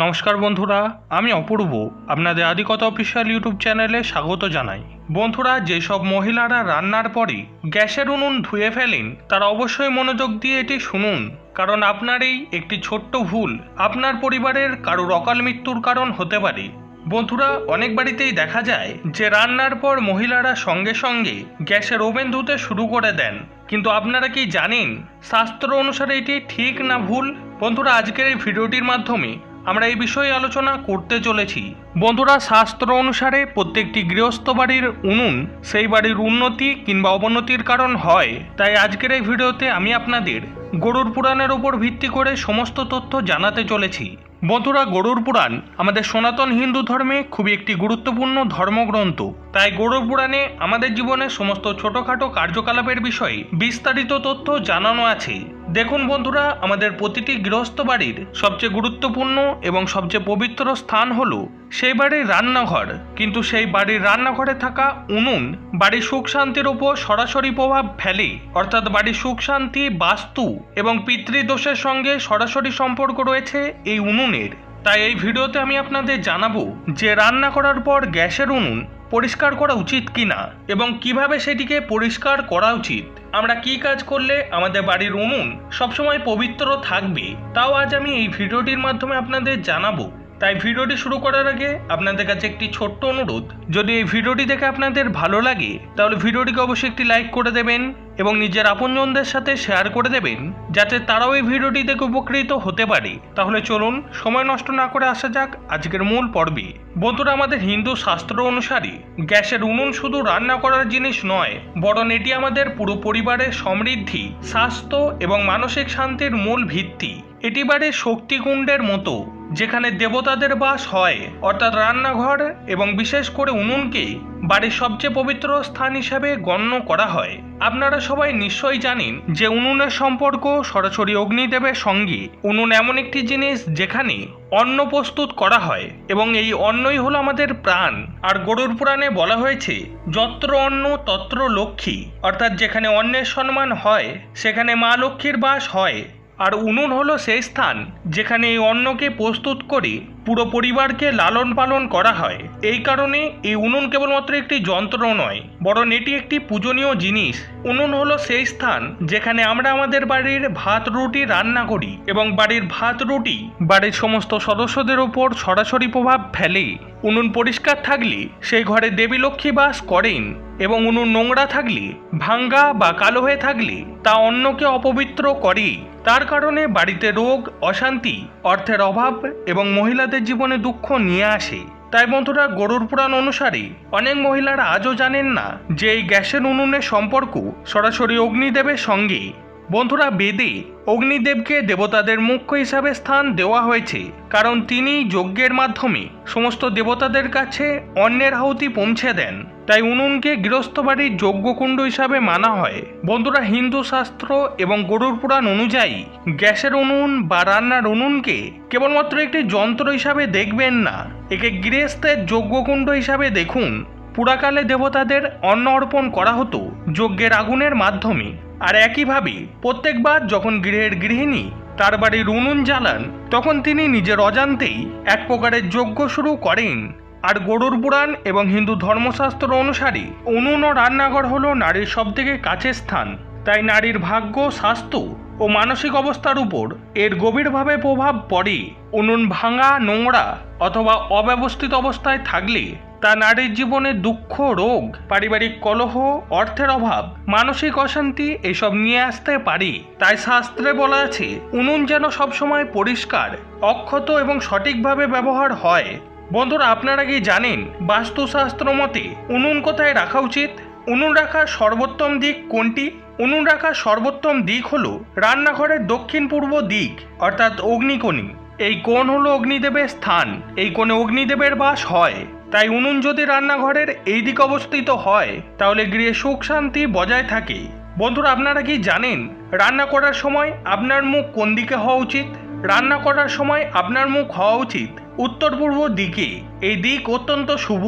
নমস্কার বন্ধুরা, আমি অপূর্ব। আপনাদের আদিকতা অফিসিয়াল ইউটিউব চ্যানেলে স্বাগত জানাই। বন্ধুরা, যেসব মহিলারা রান্নার পরে গ্যাসের উনুন ধুয়ে ফেলেন, তারা অবশ্যই মনোযোগ দিয়ে এটি শুনুন, কারণ আপনার এই একটি ছোট্ট ভুল আপনার পরিবারের কারোর অকাল মৃত্যুর কারণ হতে পারে। বন্ধুরা, অনেক বাড়িতেই দেখা যায় যে রান্নার পর মহিলারা সঙ্গে সঙ্গে গ্যাসের ওভেন ধুতে শুরু করে দেন। কিন্তু আপনারা কি জানেন, শাস্ত্র অনুসারে এটি ঠিক না ভুল? বন্ধুরা, আজকের এই ভিডিওটির মাধ্যমে আমরা এই বিষয়ে আলোচনা করতে চলেছি। বন্ধুরা, শাস্ত্র অনুসারে প্রত্যেকটি গৃহস্থ বাড়ির উনুন সেই বাড়ির উন্নতি কিংবা অবনতির কারণ হয়। তাই আজকের এই ভিডিওতে আমি আপনাদের গরুর পুরাণের ওপর ভিত্তি করে সমস্ত তথ্য জানাতে চলেছি। বন্ধুরা, গরুর পুরাণ আমাদের সনাতন হিন্দু ধর্মে খুবই একটি গুরুত্বপূর্ণ ধর্মগ্রন্থ। তাই গরুর পুরাণে আমাদের জীবনের সমস্ত ছোটোখাটো কার্যকলাপের বিষয়ে বিস্তারিত তথ্য জানানো আছে। দেখুন বন্ধুরা, আমাদের প্রতিটি গৃহস্থ বাড়ির সবচেয়ে গুরুত্বপূর্ণ এবং সবচেয়ে পবিত্র স্থান হলো সেই বাড়ির রান্নাঘর। কিন্তু সেই বাড়ির রান্নাঘরে থাকা উনুন বাড়ির সুখ শান্তির ওপর সরাসরি প্রভাব ফেলে। অর্থাৎ বাড়ির সুখ শান্তি, বাস্তু এবং পিতৃদোষের সঙ্গে সরাসরি সম্পর্ক রয়েছে এই উনুনের। তাই এই ভিডিওতে আমি আপনাদের জানাব যে রান্না করার পর গ্যাসের উনুন পরিষ্কার করা উচিত কি না এবং কীভাবে সেটিকে পরিষ্কার করা উচিত। আমরা কি কাজ করলে আমাদের বাড়ির উনুন সবসময় পবিত্র থাকবে, তাও আজ আমি এই ভিডিওটির মাধ্যমে আপনাদের জানাব। তাই ভিডিওটি শুরু করার আগে আপনাদের কাছে একটি ছোট্ট অনুরোধ। যদি এই ভিডিওটি দেখে আপনাদের ভালো লাগে, তাহলে ভিডিওটিকে অবশ্যই একটি লাইক করে দেবেন এবং নিজের আপনজনদের সাথে শেয়ার করে দেবেন, যাতে তারাও এই ভিডিওটি দেখে উপকৃত হতে পারে। তাহলে চলুন, সময় নষ্ট না করে আসা যাক আজকের মূল পর্বে। বন্ধুরা, আমাদের হিন্দু শাস্ত্র অনুসারে গ্যাসের উনুন শুধু রান্না করার জিনিস নয়, বরং এটি আমাদের পুরো পরিবারের সমৃদ্ধি, স্বাস্থ্য এবং মানসিক শান্তির মূল ভিত্তি। এটি বাড়ির শক্তিকুণ্ডের মতো যেখানে দেবতাদের বাস হয়, অর্থাৎ রান্নাঘর এবং বিশেষ করে উনুনকে বাড়ির সবচেয়ে পবিত্র স্থান হিসাবে গণ্য করা হয়। আপনারা সবাই নিশ্চয়ই জানেন যে উনুনের সম্পর্ক সরাসরি অগ্নিদেবের সঙ্গে। উনুন এমন একটি জিনিস যেখানে অন্ন প্রস্তুত করা হয় এবং এই অন্নই হলো আমাদের প্রাণ। আর গরুর পুরাণে বলা হয়েছে, যত্র অন্ন তত্র লক্ষ্মী। অর্থাৎ যেখানে অন্নের সম্মান হয়, সেখানে মা লক্ষ্মীর বাস হয়। আর উনুন হলো সেই স্থান যেখানে এই অন্নকে প্রস্তুত করে পুরো পরিবারকে লালন পালন করা হয়। এই কারণে এই উনুন কেবলমাত্র একটি যন্ত্র নয়, বরং এটি একটি পূজনীয় জিনিস। উনুন হলো সেই স্থান যেখানে আমরা আমাদের বাড়ির ভাত রুটি রান্না করি এবং বাড়ির ভাত রুটি বাড়ির সমস্ত সদস্যদের ওপর সরাসরি প্রভাব ফেলে। উনুন পরিষ্কার থাকলে সেই ঘরে দেবী লক্ষ্মী বাস করেন এবং উনুন নোংরা থাকলে, ভাঙ্গা বা কালো হয়ে থাকলে তা অন্যকে অপবিত্র করে। তার কারণে বাড়িতে রোগ, অশান্তি, অর্থের অভাব এবং মহিলাদের জীবনে দুঃখ নিয়ে আসে। তাই বন্ধুরা, গরুর পুরাণ অনুসারে অনেক মহিলারা আজও জানেন না যে এই গ্যাসের উনুনের সম্পর্ক সরাসরি অগ্নিদেবের সঙ্গে। বন্ধুরা বেদে অগ্নিদেবকে দেবতাদের মুখ্য হিসাবে স্থান দেওয়া হয়েছে, কারণ তিনি যজ্ঞের মাধ্যমে সমস্ত দেবতাদের কাছে অন্যের আহুতি পৌঁছে দেন। তাই উনুনকে গৃহস্থ বাড়ির যজ্ঞকুণ্ড হিসাবে মানা হয়। বন্ধুরা হিন্দু শাস্ত্র এবং গরুর পুরাণ অনুযায়ী গ্যাসের উনুন বা রান্নার উনুনকে কেবলমাত্র একটি যন্ত্র হিসাবে দেখবেন না। একে গৃহস্থের যজ্ঞকুণ্ড হিসাবে দেখুন। পুরাকালে দেবতাদের অন্ন অর্পণ করা হতো যজ্ঞের আগুনের মাধ্যমে। আর একইভাবে প্রত্যেকবার যখন গৃহের গৃহিণী তার বাড়ির উনুন জ্বালান, তখন তিনি নিজের অজান্তেই এক প্রকারের যজ্ঞ শুরু করেন। আর গরুর পুরাণ এবং হিন্দু ধর্মশাস্ত্র অনুসারে উনুন ও রান্নাঘর হলো নারীর সবথেকে কাছের স্থান। তাই নারীর ভাগ্য, স্বাস্থ্য ও মানসিক অবস্থার উপর এর গভীরভাবে প্রভাব পড়ে উনুন ভাঙা নোংরা অথবা অব্যবস্থিত অবস্থায় থাকলে তা নারীর জীবনে দুঃখ, রোগ, পারিবারিক কলহ, অর্থের অভাব, মানসিক অশান্তি এসব নিয়ে আসতে পারে। তাই শাস্ত্রে বলা আছে, উনুন যেন সবসময় পরিষ্কার, অক্ষত এবং সঠিকভাবে ব্যবহার হয়। বন্ধুরা, আপনারা কি জানেন বাস্তুশাস্ত্র মতে উনুন কোথায় রাখা উচিত? উনুন রাখার সর্বোত্তম দিক কোনটি? উনুন রাখার সর্বোত্তম দিক হলো রান্নাঘরের দক্ষিণ পূর্ব দিক, অর্থাৎ অগ্নিকোণী। এই কোণ হলো অগ্নিদেবের স্থান। এই কোণে অগ্নিদেবের বাস হয়। তাই উনুন যদি রান্নাঘরের এই দিক অবস্থিত হয়, তাহলে গৃহে সুখ শান্তি বজায় থাকে। বন্ধুরা, আপনারা কি জানেন রান্না করার সময় আপনার মুখ কোন দিকে হওয়া উচিত? রান্না করার সময় আপনার মুখ হওয়া উচিত উত্তর পূর্ব দিকে। এই দিক অত্যন্ত শুভ।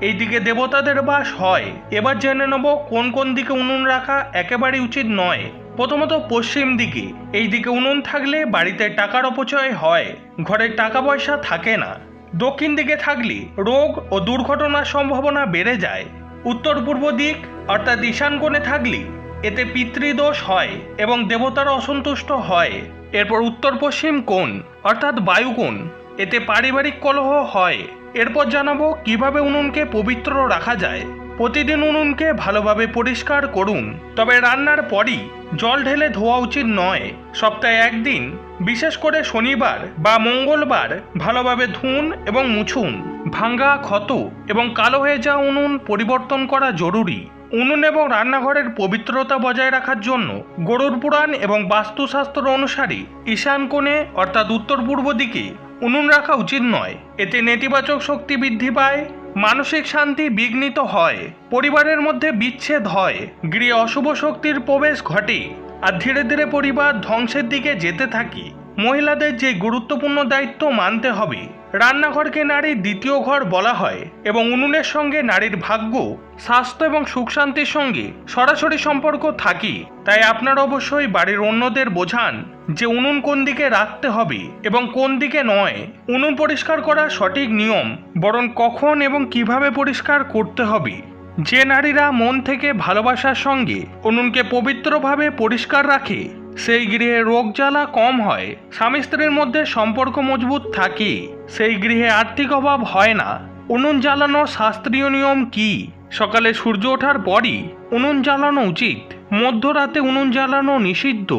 এই দিকে দেবতাদের বাস হয়। এবার জেনে নেব কোন কোন দিকে উনুন রাখা একেবারেই উচিত নয়। প্রথমত পশ্চিম দিকে। এই দিকে উনুন থাকলে বাড়িতে টাকার অপচয় হয়। ঘরে টাকা পয়সা থাকে না। দক্ষিণ দিকে থাকলে রোগ ও দুর্ঘটনার সম্ভাবনা বেড়ে যায়। উত্তর পূর্ব দিক, অর্থাৎ ঈশান কোণে থাকলে এতে পিতৃদোষ হয় এবং দেবতারা অসন্তুষ্ট হয়। এরপর উত্তর পশ্চিম কোণ, অর্থাৎ বায়ুকোণ, এতে পারিবারিক কলহ হয়। এরপর জানাব কীভাবে উনুনকে পবিত্র রাখা যায়। প্রতিদিন উনুনকে ভালোভাবে পরিষ্কার করুন। তবে রান্নার পরই জল ঢেলে ধোয়া উচিত নয়। সপ্তাহে একদিন, বিশেষ করে শনিবার বা মঙ্গলবার ভালোভাবে ধুন এবং মুছুন। ভাঙ্গা, ক্ষত এবং কালো হয়ে যাওয়া উনুন পরিবর্তন করা জরুরি। উনুন এবং রান্নাঘরের পবিত্রতা বজায় রাখার জন্য গরুর পুরাণ এবং বাস্তুশাস্ত্র অনুসারে ঈশান কোণে, অর্থাৎ উত্তর পূর্ব দিকে উনুন রাখা উচিত নয়। এতে নেতিবাচক শক্তি বৃদ্ধি পায়, মানসিক শান্তি বিঘ্নিত হয়, পরিবারের মধ্যে বিচ্ছেদ হয়, গৃহে অশুভ শক্তির প্রবেশ ঘটে, আর ধীরে ধীরে পরিবার ধ্বংসের দিকে যেতে থাকে। মহিলাদের যে গুরুত্বপূর্ণ দায়িত্ব মানতে হবে, রান্নাঘরকে নারীর দ্বিতীয় ঘর বলা হয় এবং উনুনের সঙ্গে নারীর ভাগ্য, স্বাস্থ্য এবং সুখ শান্তির সঙ্গে সরাসরি সম্পর্ক থাকে তাই আপনারা অবশ্যই বাড়ির অন্যদের বোঝান যে উনুন কোন দিকে রাখতে হবে এবং কোন দিকে নয়। উনুন পরিষ্কার করা সঠিক নিয়ম, বরং কখন এবং কীভাবে পরিষ্কার করতে হবে। যে নারীরা মন থেকে ভালোবাসার সঙ্গে উনুনকে পবিত্রভাবে পরিষ্কার রাখে সেই গৃহে রোগ জ্বালা কম হয়, স্বামী স্ত্রীর মধ্যে সম্পর্ক মজবুত থাকে, সেই গৃহে আর্থিক অভাব হয় না। উনুন জ্বালানোর শাস্ত্রীয় নিয়ম কি? সকালে সূর্য ওঠার পরই উনুন জ্বালানো উচিত, মধ্যরাতে উনুন জ্বালানো নিষিদ্ধ,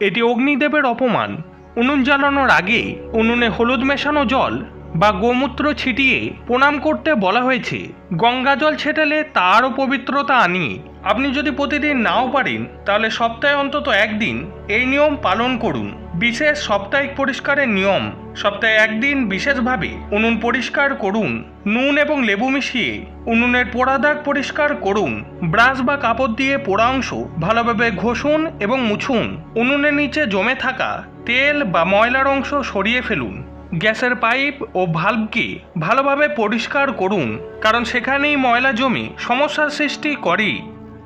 এটি অগ্নিদেবের অপমান। উনুন জ্বালানোর আগে উনুনে হলুদ মেশানো জল বা গোমূত্র ছিটিয়ে প্রণাম করতে বলা হয়েছে। গঙ্গা জল ছেটালে তারও পবিত্রতা আনি। আপনি যদি প্রতিদিন নাও পারেন, তাহলে সপ্তাহে অন্তত একদিন এই নিয়ম পালন করুন। বিশেষ সাপ্তাহিক পরিষ্কারের নিয়ম। সপ্তাহে একদিন বিশেষভাবে উনুন পরিষ্কার করুন। নুন এবং লেবু মিশিয়ে উনুনের পোড়া দাগ পরিষ্কার করুন। ব্রাশ বা কাপড় দিয়ে পোড়া অংশ ভালোভাবে ঘষুন এবং মুছুন। উনুনের নিচে জমে থাকা তেল বা ময়লার অংশ সরিয়ে ফেলুন। গ্যাসের পাইপ ও ভাল্বকে ভালোভাবে পরিষ্কার করুন, কারণ সেখানেই ময়লা জমে সমস্যার সৃষ্টি করে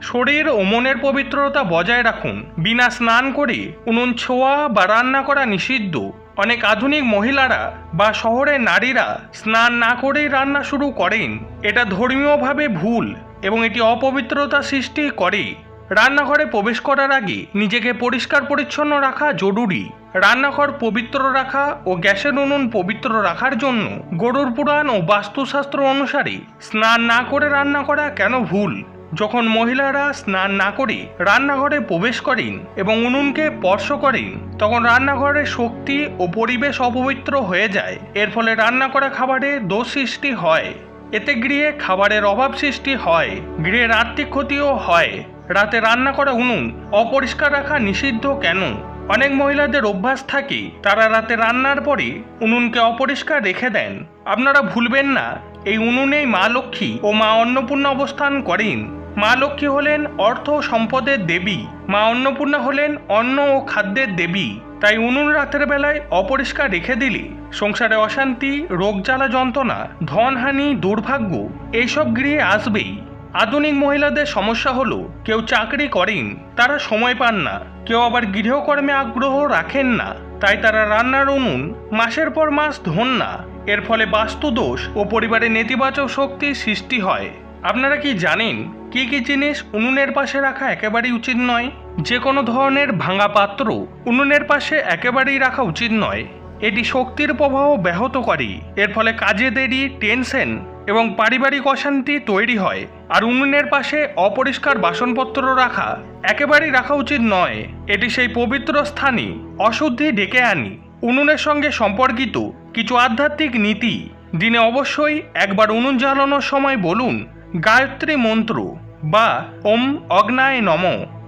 শরীর ও মনের পবিত্রতা বজায় রাখুন। বিনা স্নান করে উনুন ছোঁয়া বা রান্না করা নিষিদ্ধ। অনেক আধুনিক মহিলারা বা শহরের নারীরা স্নান না করেই রান্না শুরু করেন। এটা ধর্মীয়ভাবে ভুল এবং এটি অপবিত্রতা সৃষ্টি করে রান্নাঘরে প্রবেশ করার আগে নিজেকে পরিষ্কার পরিচ্ছন্ন রাখা জরুরি। রান্নাঘর পবিত্র রাখা ও গ্যাসের উনুন পবিত্র রাখার জন্য গরুর পুরাণ ও বাস্তুশাস্ত্র অনুসারে স্নান না করে রান্না করা কেন ভুল? যখন মহিলারা স্নান না করে রান্নাঘরে প্রবেশ করেন এবং উনুনকে স্পর্শ করেন, তখন রান্নাঘরের শক্তি ও পরিবেশ অপবিত্র হয়ে যায়। এর ফলে রান্না করা খাবারে দোষ সৃষ্টি হয়। এতে গৃহে খাবারের অভাব সৃষ্টি হয়, গৃহের আর্থিক ক্ষতিও হয়। রাতে রান্না করা উনুন অপরিষ্কার রাখা নিষিদ্ধ কেন? অনেক মহিলাদের অভ্যাস থাকে, তারা রাতে রান্নার পরে উনুনকে অপরিষ্কার রেখে দেন। আপনারা ভুলবেন না, এই উনুনেই মা লক্ষ্মী ও মা অন্নপূর্ণা অবস্থান করেন। মা লক্ষ্মী হলেন অর্থ সম্পদের দেবী। মা অন্নপূর্ণা হলেন অন্ন ও খাদ্যের দেবী। তাই উনুন রাতের বেলায় অপরিষ্কার রেখে দিলে সংসারে অশান্তি, রোগ জ্বালা যন্ত্রণা, ধনহানি, দুর্ভাগ্য, এইসব গৃহে আসবেই। আধুনিক মহিলাদের সমস্যা হলো, কেউ চাকরি করেন, তারা সময় পান না। কেউ আবার গৃহকর্মে আগ্রহ রাখেন না। তাই তারা রান্নার উনুন, মাসের পর মাস ধন না। এর ফলে বাস্তুদোষ ও পরিবারে নেতিবাচক শক্তির সৃষ্টি হয়। আপনারা কি জানেন, কি কি জিনিস উনুনের পাশে রাখা একেবারেই উচিত নয়? যে কোনো ধরনের ভাঙা পাত্র উনুনের পাশে একেবারেই রাখা উচিত নয়। এটি শক্তির প্রবাহ ব্যাহত করে। এর ফলে কাজে দেরি, টেনশন এবং পারিবারিক অশান্তি তৈরি হয়। আর উনুনের পাশে অপরিষ্কার বাসনপত্র রাখা একেবারেই রাখা উচিত নয়। এটি সেই পবিত্র স্থানে অশুদ্ধি ডেকে আনি। উনুনের সঙ্গে সম্পর্কিত কিছু আধ্যাত্মিক নীতি। দিনে অবশ্যই একবার উনুন জ্বালানোর সময় বলুন, গায়ত্রী মন্ত্র বা ওম অগ্নায় নম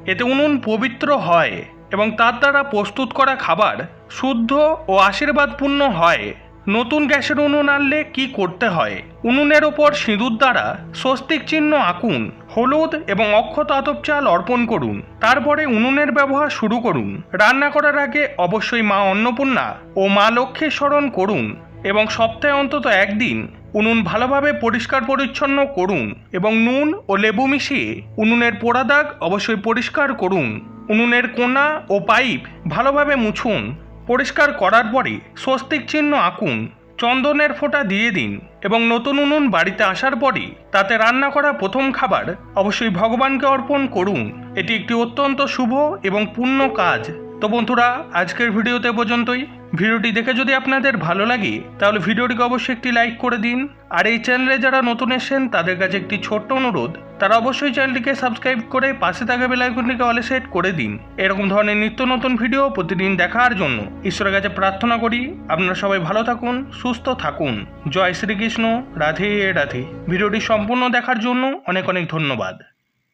এতে উনুন পবিত্র হয় এবং তার দ্বারা প্রস্তুত করা খাবার শুদ্ধ ও আশীর্বাদপূর্ণ হয়। নতুন গ্যাসের উনুন আনলে কি করতে হয়? উনুনের ওপর সিঁদুর দ্বারা স্বস্তিক চিহ্ন আঁকুন, হলুদ এবং অক্ষত আতপ চাল অর্পণ করুন। তারপরে উনুনের ব্যবহার শুরু করুন। রান্না করার আগে অবশ্যই মা অন্নপূর্ণা ও মা লক্ষ্মীর স্মরণ করুন এবং সপ্তাহে অন্তত একদিন উনুন ভালোভাবে পরিষ্কার পরিচ্ছন্ন করুন এবং নুন ও লেবু মিশিয়ে উনুনের পোড়া দাগ অবশ্যই পরিষ্কার করুন। উনুনের কোনা ও পাইপ ভালোভাবে মুছুন। পরিষ্কার করার পরে স্বস্তিক চিহ্ন আঁকুন, চন্দনের ফোঁটা দিয়ে দিন এবং নতুন উনুন বাড়িতে আসার পরে তাতে রান্না করা প্রথম খাবার অবশ্যই ভগবানকে অর্পণ করুন। এটি একটি অত্যন্ত শুভ এবং পূর্ণ কাজ। তো বন্ধুরা, আজকের ভিডিওতে পর্যন্তই। ভিডিওটি দেখে যদি আপনাদের ভালো লাগে, তাহলে ভিডিওটিকে অবশ্যই একটি লাইক করে দিন। আর এই চ্যানেলে যারা নতুন এসেছেন, তাদের কাছে একটি ছোট্ট অনুরোধ, তারা অবশ্যই চ্যানেলটিকে সাবস্ক্রাইব করে পাশে থাকা বেলাইকনটিকে অলে সেট করে দিন। এরকম ধরনের নিত্য নতুন ভিডিও প্রতিদিন দেখার জন্য ঈশ্বরের কাছে প্রার্থনা করি, আপনারা সবাই ভালো থাকুন, সুস্থ থাকুন। জয় শ্রীকৃষ্ণ, রাধে রাধে। ভিডিওটি সম্পূর্ণ দেখার জন্য অনেক অনেক ধন্যবাদ।